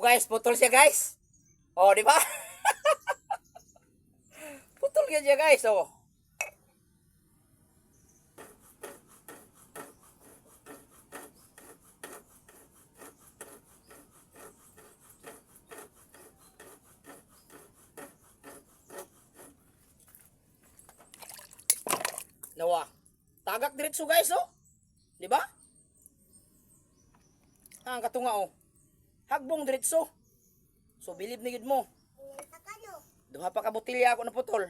guys, putol siya guys. Oh, di ba? putol yan siya guys, oh. Nawa. Tagak diretso guys, oh. Di ba? Ah, katunga, oh. Hagbong diretso. So, bilib na yun mo. Duha pa ka botilya ako na putol.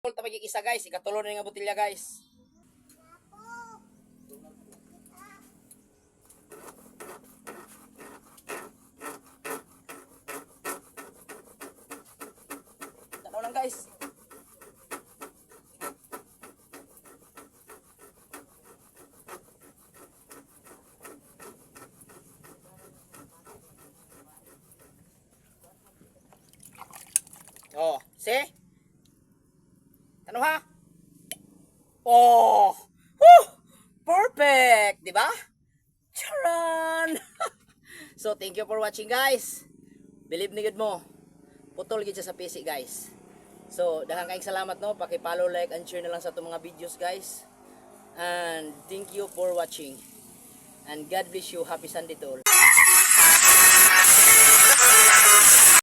Putol yung isa guys. Ikatulo na nga botilya guys. Tanaw lang guys. Oh, see? Ano ha? Oh! Woo! Perfect! Di ba? Charan! so, thank you for watching, guys. Believe ni good mo. Putol gid sa PC, guys. So, daghang kayong salamat, no? Paki-follow, like, and share na lang sa itong mga videos, guys. And thank you for watching. And God bless you. Happy Sunday to all.